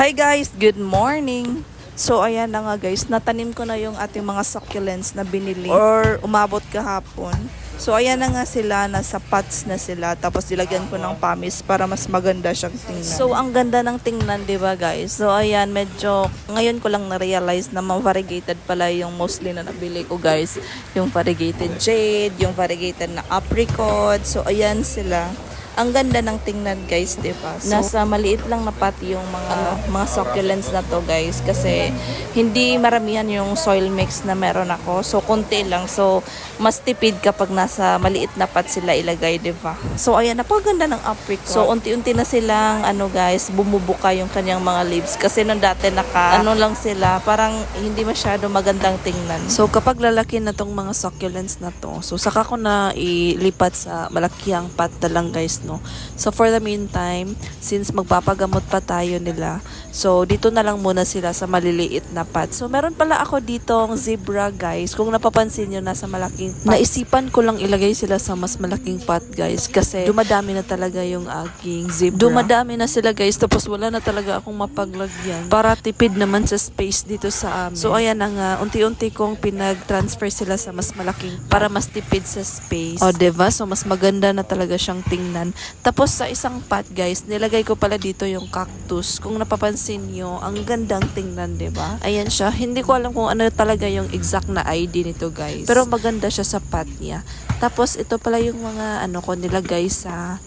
Hi guys, good morning. So ayan na nga guys, natanim ko na yung ating mga succulents na binili or umabot kahapon. So ayan na nga sila, nasa pots na sila. Tapos dilagyan ko ng pamis para mas maganda siyang tingnan. So ang ganda ng tingnan, 'di ba guys? So ayan, medyo ngayon ko lang na-realize na variegated pala yung mostly na nabili ko guys. Yung variegated jade, yung variegated na apricot. So ayan sila ang ganda ng tingnan guys, 'di ba? So, nasa maliit lang na pot yung mga mga succulents na to guys kasi hindi maramihan yung soil mix na meron ako. So konti lang. So mas tipid kapag nasa maliit na pot sila ilagay, 'di ba? So ayan, napakaganda ng apricot. So unti-unti na silang ano guys, bumubuka yung kanyang mga leaves kasi nung dati naka ano lang sila, parang hindi masyado magandang tingnan. So kapag lalaki na tong mga succulents na to, so saka ko na ilipat sa malakihang pot na lang guys, no. So for the meantime, since magpapagamot pa tayo nila, so dito na lang muna sila sa maliliit na pot. So meron pala ako ditong zebra guys. Kung napapansin nyo, nasa malaking pot. Naisipan ko lang ilagay sila sa mas malaking pot guys kasi dumadami na talaga yung aking zebra. Dumadami na sila guys tapos wala na talaga akong mapaglagyan para tipid naman sa space dito sa amin. So ayan na nga, unti-unti kong pinag-transfer sila sa mas malaking para mas tipid sa space. O diba? So mas maganda na talaga siyang tingnan. Tapos sa isang pot guys, nilagay ko pala dito yung cactus. Kung napapansin nyo, ang gandang tingnan, ba? Ayan siya. Hindi ko alam kung ano talaga yung exact na ID nito guys. Pero maganda siya sa pot niya. Tapos ito pala yung mga ano ko nilagay sa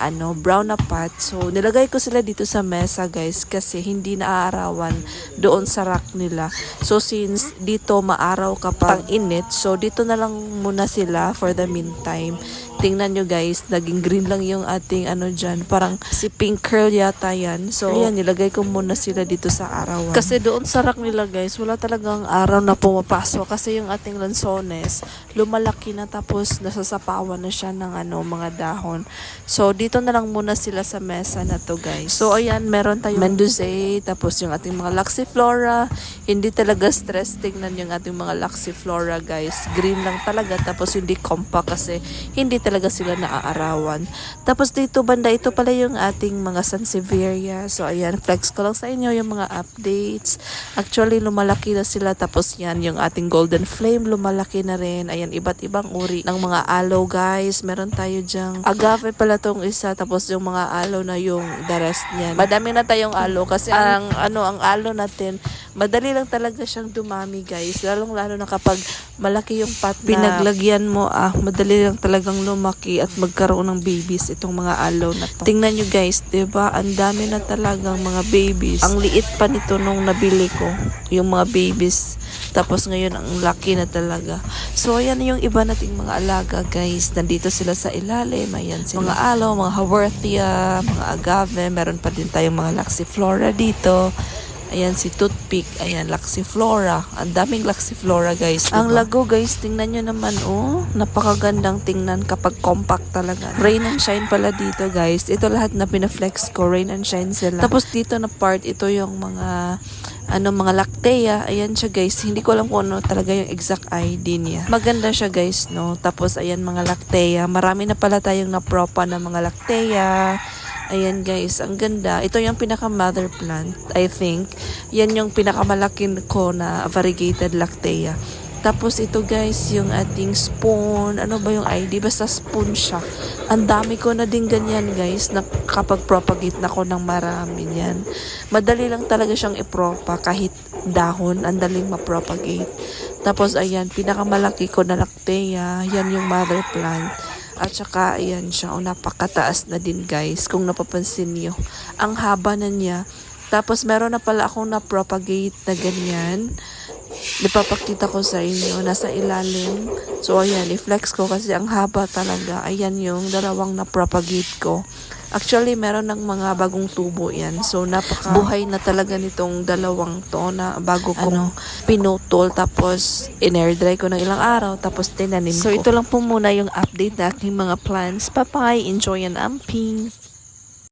ano, brown na pot. So, nilagay ko sila dito sa mesa, guys, kasi hindi naaarawan doon sa rack nila. So, since dito maaraw kapag init, so dito na lang muna sila for the meantime. Tingnan nyo guys, naging green lang yung ating ano dyan. Parang si pink curl yata yan. So, ayan, nilagay ko muna sila dito sa arawan. Kasi doon sa rack nila guys, wala talagang araw na pumapasok. Kasi yung ating lansones, lumalaki na tapos nasasapawan na siya ng ano, mga dahon. So, dito na lang muna sila sa mesa na to guys. So, ayan, meron tayong Mendoza, tapos yung ating mga Laxiflora. Hindi talaga stress. Tingnan yung ating mga Laxiflora guys. Green lang talaga. Tapos hindi compact kasi hindi talaga sila naaarawan. Tapos dito banda, ito pala yung ating mga Sansevieria. So, ayan, flex ko lang sa inyo yung mga updates. Actually, lumalaki na sila. Tapos yan, yung ating Golden Flame, lumalaki na rin. Ayan, iba't ibang uri ng mga aloe guys. Meron tayo dyang agave pala tong isa. Tapos yung mga aloe na yung the rest niyan. Madami na tayong aloe kasi ang ano ang aloe natin, madali lang talaga siyang dumami guys. Lalong lalo na kapag malaki yung pot na pinaglagyan mo ah, madali lang talagang lumaki at magkaroon ng babies itong mga aloe na to. Tingnan nyo guys, ba? Ang dami na talagang mga babies. Ang liit pa nito nung nabili ko, yung mga babies. Tapos ngayon ang laki na talaga. So ayan yung iba nating mga alaga guys. Nandito sila sa ilalim. Ayan sila. Mga aloe, mga haworthia, mga agave. Meron pa din tayong mga laxiflora dito. Ayan si Toothpick. Ayan, Laxiflora. Ang daming Laxiflora guys. Ang lago guys, tingnan nyo naman oh. Napakagandang tingnan kapag compact talaga. Rain and shine pala dito guys. Ito lahat na pinaflex ko. Rain and shine sila. Tapos dito na part, ito yung mga ano mga lactea. Ayan siya guys. Hindi ko alam kung ano talaga yung exact ID niya. Maganda siya guys, no? Tapos ayan mga lactea. Marami na pala tayong napropa na mga lactea. Ayan guys, ang ganda. Ito yung pinaka mother plant, I think. Yan yung pinakamalaki ko na variegated lactea. Tapos ito guys, yung ating spoon. Ano ba yung ID? Basta spoon siya. Ang dami ko na din ganyan guys, na kapag propagate na ko ng marami yan. Madali lang talaga siyang ipropa kahit dahon, ang daling mapropagate. Tapos ayan, pinakamalaki ko na lactea. Yan yung mother plant. At saka, ayan siya. O, napakataas na din, guys. Kung napapansin niyo. Ang haba na niya. Tapos, meron na pala akong na-propagate na ganyan. Ipapakita ko sa inyo. Nasa ilalim. So, ayan. I-flex ko kasi ang haba talaga. Ayan yung dalawang na-propagate ko. Actually, meron ng mga bagong tubo yan. So, napaka buhay na talaga nitong dalawang to na bago kong pinutol. Tapos, in-air dry ko ng ilang araw. Tapos, tinanim So, ko. ito lang po muna yung update na aking mga plans. Bye-bye! Enjoy and amping!